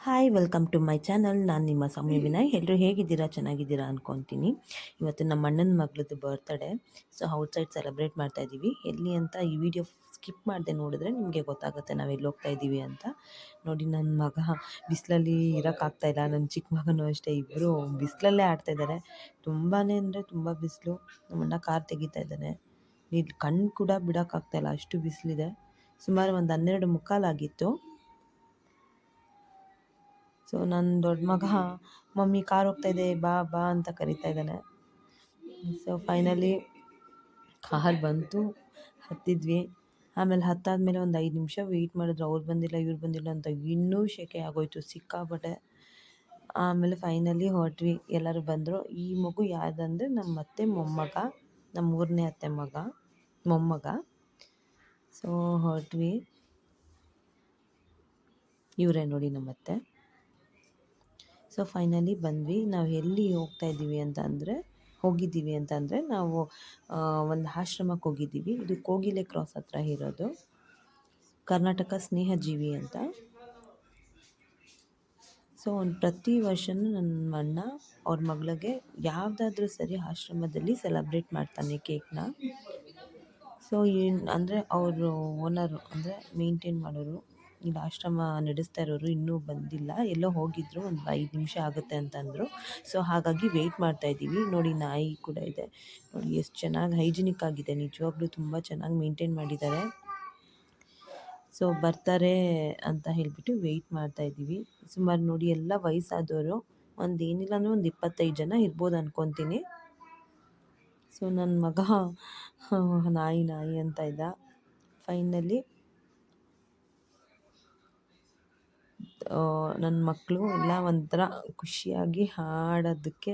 Hi welcome to my channel ನಾನು ನಿಮ್ಮ ಸೌಮ್ಯ ವಿನಯ್. ಎಲ್ಲರೂ ಹೇಗಿದ್ದೀರಾ? ಚೆನ್ನಾಗಿದ್ದೀರಾ ಅಂದ್ಕೊತೀನಿ ಇವತ್ತು ನಮ್ಮ ಅಣ್ಣನ ಮಗಳದ್ದು ಬರ್ತ್ಡೇ ಸೊ ಔಟ್ಸೈಡ್ ಸೆಲೆಬ್ರೇಟ್ ಮಾಡ್ತಾ ಇದ್ದೀವಿ ಎಲ್ಲಿ ಅಂತ ಈ ವಿಡಿಯೋ ಸ್ಕಿಪ್ ಮಾಡದೆ ನೋಡಿದ್ರೆ ನಿಮಗೆ ಗೊತ್ತಾಗುತ್ತೆ ನಾವು ಎಲ್ಲಿ ಹೋಗ್ತಾ ಇದ್ದೀವಿ ಅಂತ. ನೋಡಿ ನನ್ನ ಮಗ ಬಿಸಿಲಲ್ಲಿ ಇರೋಕ್ಕಾಗ್ತಾ ಇಲ್ಲ. ನನ್ನ ಚಿಕ್ಕ ಮಗನೂ ಅಷ್ಟೇ. ಇಬ್ಬರು ಬಿಸಿಲಲ್ಲೇ ಆಡ್ತಾ ಇದ್ದಾರೆ ತುಂಬಾ ಅಂದರೆ ತುಂಬ ಬಿಸಿಲು. ನಮ್ಮ ಅಣ್ಣ ಕಾರ್ ತೆಗಿತಾ ಇದ್ದಾನೆ. ಇಲ್ಲಿ ಕಣ್ಣು ಕೂಡ ಬಿಡೋಕ್ಕಾಗ್ತಾ ಇಲ್ಲ. ಅಷ್ಟು ಬಿಸಿಲಿದೆ. ಸುಮಾರು ಒಂದು ಹನ್ನೆರಡು ಮುಕ್ಕಾಲಾಗಿತ್ತು ಸೊ ನನ್ನ ದೊಡ್ಡ ಮಗ, ಮಮ್ಮಿ ಕಾರ್ ಹೋಗ್ತಾ ಇದೆ, ಬಾ ಬಾ ಅಂತ ಕರಿತಾ ಇದ್ದಾನೆ. ಸೊ ಫೈನಲಿ ಕಾರ್ ಬಂತು, ಹತ್ತಿದ್ವಿ. ಆಮೇಲೆ ಹತ್ತಾದ್ಮೇಲೆ ಒಂದು ಐದು ನಿಮಿಷ ವೆಯ್ಟ್ ಮಾಡಿದ್ರು. ಅವ್ರು ಬಂದಿಲ್ಲ, ಇವ್ರು ಬಂದಿಲ್ಲ ಅಂತ ಇನ್ನೂ ಶೆಕೆ ಆಗೋಯ್ತು, ಸಿಕ್ಕಾಪಟ್ಟೆ. ಆಮೇಲೆ ಫೈನಲಿ ಹೊರಟ್ವಿ. ಎಲ್ಲರೂ ಬಂದರು. ಈ ಮಗು ಯಾವುದಂದ್ರೆ ನಮ್ಮ ಅತ್ತೆ ಮೊಮ್ಮಗ ನಮ್ಮ ಮೂರನೇ ಅತ್ತೆ ಮಗ, ಮೊಮ್ಮಗ. ಸೊ ಹೊರಟ್ವಿ. ಇವರೇ ನೋಡಿ ನಮ್ಮತ್ತೆ ಸೊ ಫೈನಲಿ ಬಂದ್ವಿ. ನಾವು ಎಲ್ಲಿ ಹೋಗ್ತಾ ಇದ್ದೀವಿ ಅಂತ ಅಂದರೆ, ಹೋಗಿದ್ದೀವಿ ಅಂತ ಅಂದರೆ ನಾವು ಒಂದು ಆಶ್ರಮಕ್ಕೆ ಹೋಗಿದ್ದೀವಿ. ಇದು ಕೋಗಿಲೆ ಕ್ರಾಸ್ ಹತ್ರ ಇರೋದು. ಕರ್ನಾಟಕ ಸ್ನೇಹಜೀವಿ ಅಂತ. ಸೊ ಒಂದು ಪ್ರತಿ ವರ್ಷವೂ ನನ್ನ ಅಣ್ಣ ಅವ್ರ ಮಗಳಿಗೆ ಯಾವುದಾದ್ರೂ ಸರಿ ಆಶ್ರಮದಲ್ಲಿ ಸೆಲೆಬ್ರೇಟ್ ಮಾಡ್ತಾನೆ ಕೇಕ್ನ ಸೊ ಏನು ಅಂದರೆ ಅವರು ಓನರು ಅಂದರೆ ಮೇಂಟೈನ್ ಮಾಡೋರು. ಇಲ್ಲಿ ಆಶ್ರಮ ನಡೆಸ್ತಾ ಇರೋರು ಇನ್ನೂ ಬಂದಿಲ್ಲ. ಎಲ್ಲೋ ಹೋಗಿದ್ರು ಒಂದು ಐದು ನಿಮಿಷ ಆಗುತ್ತೆ ಅಂತಂದರು ಸೊ ಹಾಗಾಗಿ ವೆಯ್ಟ್ ಮಾಡ್ತಾ ಇದ್ದೀವಿ. ನೋಡಿ ನಾಯಿ ಕೂಡ ಇದೆ. ನೋಡಿ ಎಷ್ಟು ಚೆನ್ನಾಗಿ ಹೈಜಿನಿಕ್ ಆಗಿದೆ. ನಿಜವಾಗ್ಲೂ ತುಂಬ ಚೆನ್ನಾಗಿ ಮೇಂಟೈನ್ ಮಾಡಿದ್ದಾರೆ. ಸೊ ಬರ್ತಾರೆ ಅಂತ ಹೇಳಿಬಿಟ್ಟು ವೆಯ್ಟ್ ಮಾಡ್ತಾ ಇದ್ದೀವಿ. ಸುಮಾರು ನೋಡಿ ಎಲ್ಲ ವಯಸ್ಸಾದವರು ಒಂದು ಏನಿಲ್ಲ ಅಂದರೆ ಒಂದು ಇಪ್ಪತ್ತೈದು ಜನ ಇರ್ಬೋದು ಅಂದ್ಕೊತೀನಿ ಸೊ ನನ್ನ ಮಗ, ನಾಯಿ ನಾಯಿ ಅಂತ ಇದ್ದ. ಫೈನಲಿ ನನ್ನ ಮಕ್ಕಳು ಎಲ್ಲ ಒಂಥರ ಖುಷಿಯಾಗಿ ಹಾಡೋದಕ್ಕೆ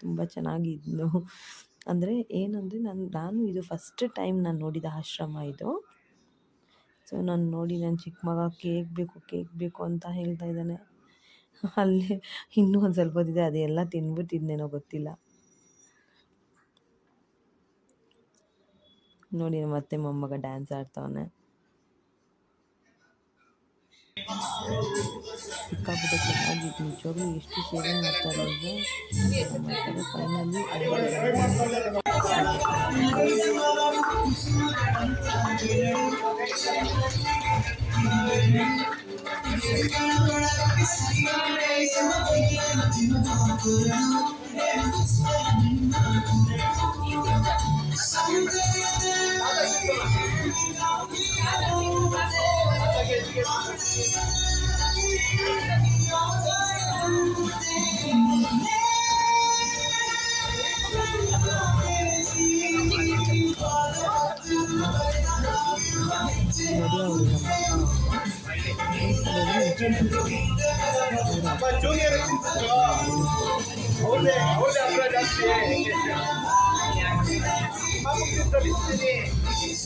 ತುಂಬ ಚೆನ್ನಾಗಿದ್ನು ಅಂದರೆ ಏನಂದರೆ ನನ್ನ ನಾನು ಇದು ಫಸ್ಟ್ ಟೈಮ್ ನಾನು ನೋಡಿದ ಆಶ್ರಮ ಇದು. ಸೊ ನಾನು ನೋಡಿ ನನ್ನ ಚಿಕ್ಕ ಮಗ ಕೇಕ್ ಬೇಕು ಕೇಕ್ ಬೇಕು ಅಂತ ಹೇಳ್ತಾ ಇದ್ದಾನೆ. ಅಲ್ಲೇ ಇನ್ನೂ ಒಂದು ಸ್ವಲ್ಪ ಹೊತ್ತಿದೆ ಅದೆಲ್ಲ ತಿನ್ಬಿಟ್ಟಿದ್ನೇನೋ ಗೊತ್ತಿಲ್ಲ. ನೋಡಿ, ಮತ್ತೆ ಮೊಮ್ಮಗ ಡ್ಯಾನ್ಸ್ ಆಡ್ತವನೆ. ಸಿಕ್ಕಾಪಟ್ಟೆ ಚೆನ್ನಾಗಿತ್ತು ನಿಜವಾಗ್ಲೂ ಎಷ್ಟು ಸೇವೆ ಮಾಡ್ತಾರೆ ಅಂದರೆ ಮಾಡ್ತಾರೆ finally 아빠 종이 하나 주세요. 어울래, 어울래, 아빠 자식. 한국 사람 있으니.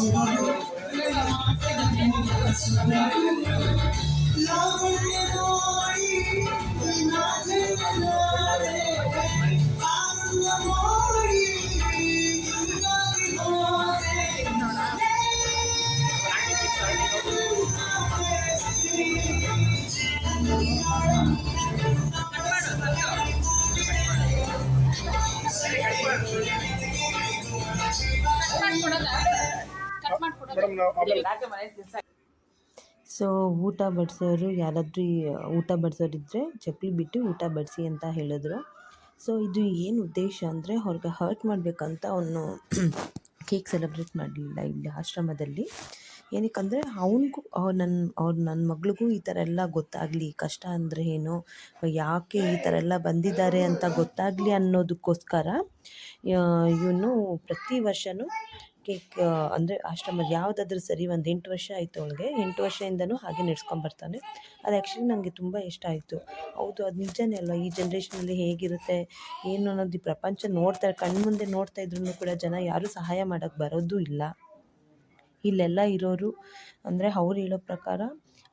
Love me your love so ಊಟ ಬಡಿಸೋರು ಯಾರಾದರೂ ಊಟ ಬಡಿಸೋರು ಇದ್ದರೆ ಚಪ್ಪಲಿ ಬಿಟ್ಟು ಊಟ ಬಡಿಸಿ ಅಂತ ಹೇಳಿದ್ರು. ಸೊ ಇದು ಏನು ಉದ್ದೇಶ ಅಂದರೆ ಅವ್ರಿಗೆ ಹರ್ಟ್ ಮಾಡಬೇಕಂತ ಅವನು ಕೇಕ್ ಸೆಲೆಬ್ರೇಟ್ ಮಾಡಲಿಲ್ಲ ಇಲ್ಲಿ ಆಶ್ರಮದಲ್ಲಿ. ಏನಕ್ಕಂದರೆ ಅವನಿಗೂ, ಅವ್ರು ನನ್ನ ಅವ್ರು ನನ್ನ ಮಗಳಿಗೂ ಈ ಥರ ಎಲ್ಲ ಗೊತ್ತಾಗಲಿ, ಕಷ್ಟ ಅಂದರೆ ಏನು, ಯಾಕೆ ಈ ಥರ ಎಲ್ಲ ಬಂದಿದ್ದಾರೆ ಅಂತ ಗೊತ್ತಾಗಲಿ ಅನ್ನೋದಕ್ಕೋಸ್ಕರ ಇವನು ಪ್ರತಿ ವರ್ಷವೂ ಕೇಕ್ ಅಂದರೆ ಆಶ್ರಮದ ಯಾವುದಾದ್ರೂ ಸರಿ ಒಂದು ಎಂಟು ವರ್ಷ ಆಯಿತು ಅವಳಿಗೆ. ಎಂಟು ವರ್ಷದಿಂದನೂ ಹಾಗೆ ನಡೆಸ್ಕೊಂಬರ್ತಾನೆ ಅದು ಆ್ಯಕ್ಚುಲಿ ನನಗೆ ತುಂಬ ಇಷ್ಟ ಆಯಿತು. ಹೌದು, ಅದು ನಿಜನೇ ಅಲ್ವಾ? ಈ ಜನ್ರೇಷನಲ್ಲಿ ಹೇಗಿರುತ್ತೆ? ಏನು ಅನ್ನೋದು ಈ ಪ್ರಪಂಚ ನೋಡ್ತಾ, ಕಣ್ಮುಂದೆ ನೋಡ್ತಾ ಇದ್ರೂ ಕೂಡ ಜನ ಯಾರೂ ಸಹಾಯ ಮಾಡೋಕ್ಕೆ ಬರೋದು ಇಲ್ಲ. ಇಲ್ಲೆಲ್ಲ ಇರೋರು ಅಂದರೆ ಅವ್ರು ಹೇಳೋ ಪ್ರಕಾರ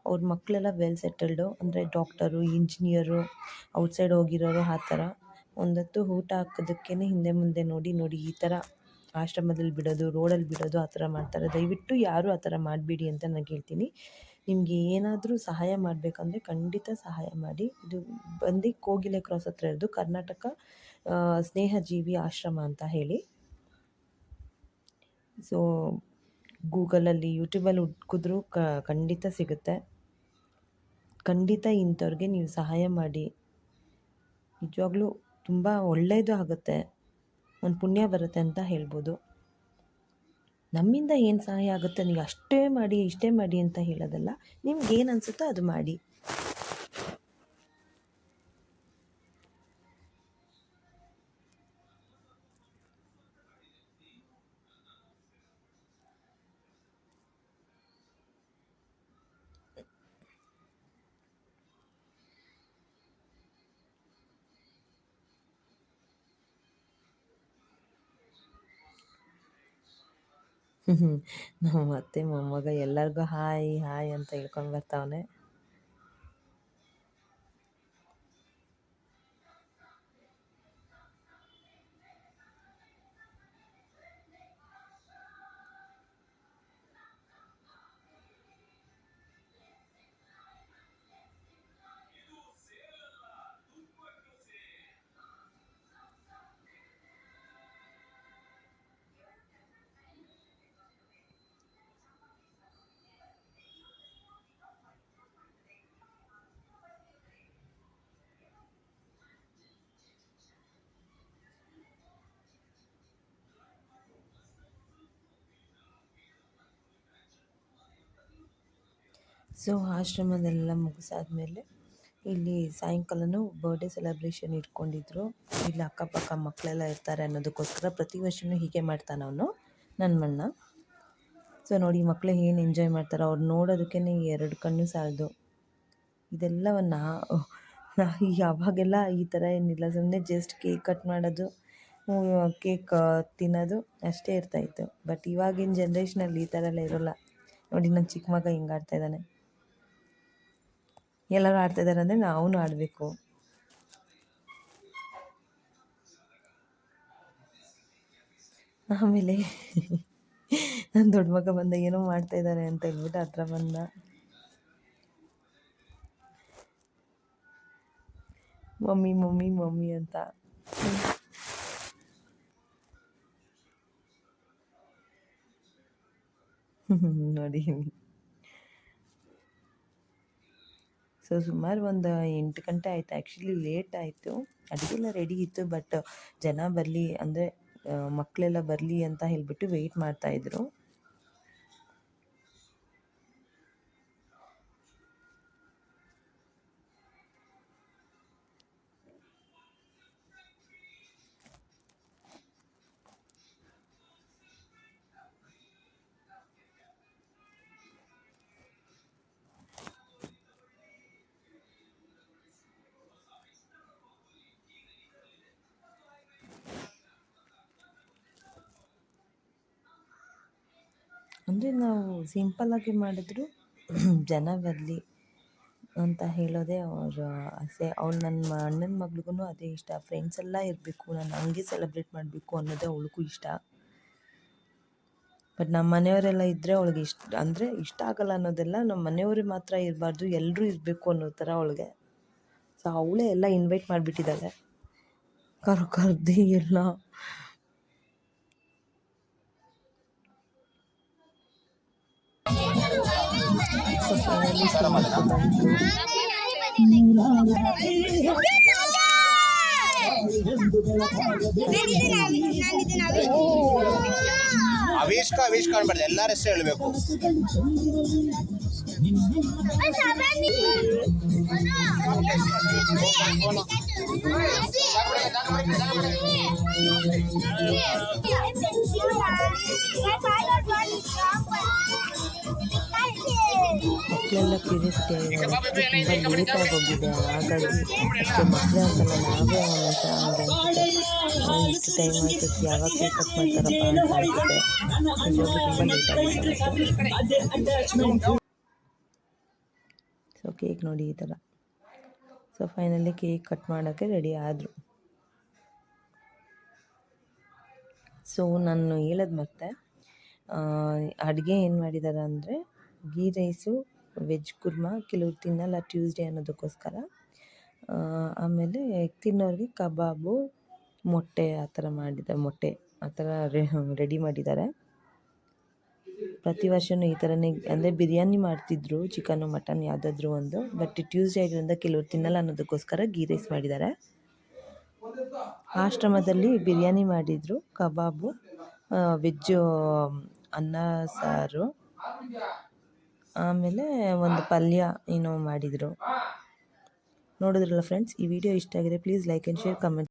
ಅವ್ರ ಮಕ್ಕಳೆಲ್ಲ ವೆಲ್ ಸೆಟಲ್ಡು ಅಂದರೆ ಡಾಕ್ಟರು ಇಂಜಿನಿಯರು ಔಟ್ಸೈಡ್ ಹೋಗಿರೋರು ಆ ಥರ. ಒಂದೊತ್ತು ಊಟ ಹಾಕೋದಕ್ಕೇ ಹಿಂದೆ ಮುಂದೆ ನೋಡಿ ನೋಡಿ ಈ ಥರ. ಆಶ್ರಮದಲ್ಲಿ ಬಿಡೋದು, ರೋಡಲ್ಲಿ ಬಿಡೋದು ಆ ಥರ ಮಾಡ್ತಾರೆ. ದಯವಿಟ್ಟು ಯಾರೂ ಆ ಥರ ಮಾಡಬೇಡಿ ಅಂತ ನಾನು ಹೇಳ್ತೀನಿ ನಿಮಗೆ ಏನಾದರೂ ಸಹಾಯ ಮಾಡಬೇಕಂದ್ರೆ ಖಂಡಿತ ಸಹಾಯ ಮಾಡಿ. ಇದು ಬಂದು ಕೋಗಿಲೆ ಕ್ರಾಸ್ ಹತ್ರ ಇರೋದು ಕರ್ನಾಟಕ ಸ್ನೇಹಜೀವಿ ಆಶ್ರಮ ಅಂತ ಹೇಳಿ. ಸೊ ಗೂಗಲಲ್ಲಿ, ಯೂಟ್ಯೂಬಲ್ಲಿ ಹುಡ್ಕಿದ್ರೂ ಖಂಡಿತ ಸಿಗುತ್ತೆ. ಖಂಡಿತ ಇಂಥವ್ರಿಗೆ ನೀವು ಸಹಾಯ ಮಾಡಿ. ನಿಜವಾಗ್ಲೂ ತುಂಬ ಒಳ್ಳೆಯದು ಆಗುತ್ತೆ. ಒಂದು ಪುಣ್ಯ ಬರುತ್ತೆ ಅಂತ ಹೇಳ್ಬೋದು. ನಮ್ಮಿಂದ ಏನು ಸಹಾಯ ಆಗುತ್ತೆ, ನೀವು ಅಷ್ಟೇ ಮಾಡಿ, ಇಷ್ಟೇ ಮಾಡಿ ಅಂತ ಹೇಳೋದಲ್ಲ, ನಿಮ್ಗೆ ಏನು ಅನಿಸುತ್ತೋ ಅದು ಮಾಡಿ. ನಮ್ಮ ಅತ್ತೆ ಮೊಮ್ಮಗ ಎಲ್ಲರಿಗೂ ಹಾಯ್ ಹಾಯ್ ಅಂತ ಹೇಳ್ಕೊಂಡು ಬರ್ತಾವನೆ. ಸೊ ಆಶ್ರಮದೆಲ್ಲ ಮುಗಿಸಾದ್ಮೇಲೆ ಇಲ್ಲಿ ಸಾಯಂಕಾಲನೂ ಬರ್ಡೇ ಸೆಲೆಬ್ರೇಷನ್ ಇಟ್ಕೊಂಡಿದ್ರು. ಇಲ್ಲಿ ಅಕ್ಕಪಕ್ಕ ಮಕ್ಕಳೆಲ್ಲ ಇರ್ತಾರೆ ಅನ್ನೋದಕ್ಕೋಸ್ಕರ ಪ್ರತಿ ವರ್ಷವೂ ಹೀಗೆ ಮಾಡ್ತಾನೆ ಅವನು ನನ್ನ ಮಣ್ಣ ಸೊ ನೋಡಿ ಮಕ್ಕಳು ಏನು ಎಂಜಾಯ್ ಮಾಡ್ತಾರೆ, ಅವ್ರು ನೋಡೋದಕ್ಕೇ ಎರಡು ಕಣ್ಣು ಸಾಲದು. ಇದೆಲ್ಲವನ್ನು ಯಾವಾಗೆಲ್ಲ ಈ ಥರ ಏನಿಲ್ಲ ಸುಮ್ಮನೆ ಜಸ್ಟ್ ಕೇಕ್ ಕಟ್ ಮಾಡೋದು ಕೇಕ್ ತಿನ್ನೋದು ಅಷ್ಟೇ ಇರ್ತಾಯಿತ್ತು ಬಟ್ ಇವಾಗಿನ ಜನ್ರೇಷನಲ್ಲಿ ಈ ಥರ ಎಲ್ಲ ಇರೋಲ್ಲ. ನೋಡಿ ನನ್ನ ಚಿಕ್ಕ ಮಗ ಹಿಂಗಾಡ್ತಾ ಇದ್ದಾನೆ. ಎಲ್ಲರೂ ಆಡ್ತಾ ಇದ್ದಾರೆ ಅಂದರೆ ನಾವು ಆಡಬೇಕು. ಆಮೇಲೆ ನನ್ನ ದೊಡ್ಡ ಮಗ ಬಂದ ಏನೋ ಮಾಡ್ತಾ ಇದ್ದಾರೆ ಅಂತ ಹೇಳ್ಬಿಟ್ಟು ಹತ್ರ ಬಂದ. ಮಮ್ಮಿ ಮಮ್ಮಿ ಮಮ್ಮಿ ಅಂತ. ನೋಡಿ. ಸೊ ಸುಮಾರು ಒಂದು ಎಂಟು ಗಂಟೆ ಆಯಿತು. ಆ್ಯಕ್ಚುಲಿ ಲೇಟ್ ಆಯಿತು. ಅಡುಗೆಲ್ಲ ರೆಡಿ ಇತ್ತು ಬಟ್ ಜನ ಬರಲಿ ಅಂದರೆ ಮಕ್ಕಳೆಲ್ಲ ಬರಲಿ ಅಂತ ಹೇಳಿಬಿಟ್ಟು ವೆಯ್ಟ್ ಮಾಡ್ತಾಯಿದ್ರು ಅಂದರೆ ನಾವು ಸಿಂಪಲ್ಲಾಗಿ ಮಾಡಿದ್ರು ಜನ ಬರಲಿ ಅಂತ ಹೇಳೋದೇ ಅವರ ಆಸೆ. ಅವ್ಳು ನನ್ನ ಅಣ್ಣನ ಮಗ್ಳಿಗೂ ಅದೇ ಇಷ್ಟ. ಫ್ರೆಂಡ್ಸ್ ಎಲ್ಲ ಇರಬೇಕು. ನಾನು ಹಂಗೆ ಸೆಲೆಬ್ರೇಟ್ ಮಾಡಬೇಕು ಅನ್ನೋದೇ ಅವಳಿಗೂ ಇಷ್ಟ. ಬಟ್ ನಮ್ಮ ಮನೆಯವರೆಲ್ಲ ಇದ್ದರೆ ಅವಳಿಗೆ ಇಷ್ಟ, ಅಂದರೆ ಇಷ್ಟ ಆಗಲ್ಲ ಅನ್ನೋದೆಲ್ಲ ನಮ್ಮ ಮನೆಯವರೇ ಮಾತ್ರ ಇರಬಾರ್ದು. ಎಲ್ಲರೂ ಇರಬೇಕು ಅನ್ನೋ ಥರ ಅವಳಿಗೆ. ಸೊ ಅವಳೇ ಎಲ್ಲ ಇನ್ವೈಟ್ ಮಾಡಿಬಿಟ್ಟಿದ್ದಾಳೆ ಕರ್ ಕರ್ದು ಎಲ್ಲ. ಸೊ ಫೈನಲಿ ಬಂತು ಅವೇಶ್ಕ ಅವೇಶ್ ಕಾಣ್ಬಾರ್ದು ಎಲ್ಲರ ಹೆಸರು ಹೇಳ್ಬೇಕು ಮಕ್ಕಳೆಲ್ಲ ಆಗಿದ್ದಾರೆ ತುಂಬ ಲೇಟಾಗಿ ಹೋಗಿದೆ ಹಾಗಾಗಿ ಅಷ್ಟೇ ಮಕ್ಕಳೇ ಅಂತಲ್ಲ ಒಂದೊಂದ್ಸಲ ಹಂಗೆ ಇಷ್ಟು ಟೈಮ್ ಆಗ್ತೈತಿ ಯಾವಾಗ ಕಟ್ ಮಾಡ್ತಾರಪ್ಪ ಅಂತ ಸೊ ಕೇಕ್ ನೋಡಿ ಈ ಥರ. ಸೊ ಫೈನಲಿ ಕೇಕ್ ಕಟ್ ಮಾಡೋಕ್ಕೆ ರೆಡಿ ಆದರು. ಸೊ ನಾನು ಹೇಳೋದು ಮತ್ತೆ ಅಡುಗೆ ಏನು ಮಾಡಿದ್ದಾರೆ ಅಂದರೆ ಗೀ ರೈಸು ವೆಜ್ ಕುರ್ಮಾ, ಕೆಲವ್ರು ತಿನ್ನಲ್ಲ ಟ್ಯೂಸ್ಡೇ ಅನ್ನೋದಕ್ಕೋಸ್ಕರ. ಆಮೇಲೆ ತಿನ್ನೋರಿಗೆ ಕಬಾಬು, ಮೊಟ್ಟೆ ಆ ಥರ ಮಾಡಿದ್ದಾರೆ ಮೊಟ್ಟೆ ಆ ಥರ ರೆಡಿ ಮಾಡಿದ್ದಾರೆ. ಪ್ರತಿ ವರ್ಷವೂ ಈ ಥರನೇ, ಅಂದರೆ ಬಿರಿಯಾನಿ ಮಾಡ್ತಿದ್ರು ಚಿಕನು ಮಟನ್ ಯಾವುದಾದ್ರೂ ಒಂದು ಬಟ್ ಟ್ಯೂಸ್ಡೇ ಆಗಿರೋದ್ರಿಂದ ಕೆಲವ್ರು ತಿನ್ನಲ್ಲ ಅನ್ನೋದಕ್ಕೋಸ್ಕರ ಗೀ ರೈಸ್ ಮಾಡಿದ್ದಾರೆ. ಆಶ್ರಮದಲ್ಲಿ ಬಿರಿಯಾನಿ ಮಾಡಿದರು, ಕಬಾಬು ವೆಜ್ಜು ಅನ್ನ, ಸಾರು. ಆಮೇಲೆ ಒಂದು ಪಲ್ಯ ಏನೋ ಮಾಡಿದರು. ನೋಡಿದ್ರಲ್ಲ ಫ್ರೆಂಡ್ಸ್ ಈ ವಿಡಿಯೋ ಇಷ್ಟ ಆಗಿದೆ please like and share comment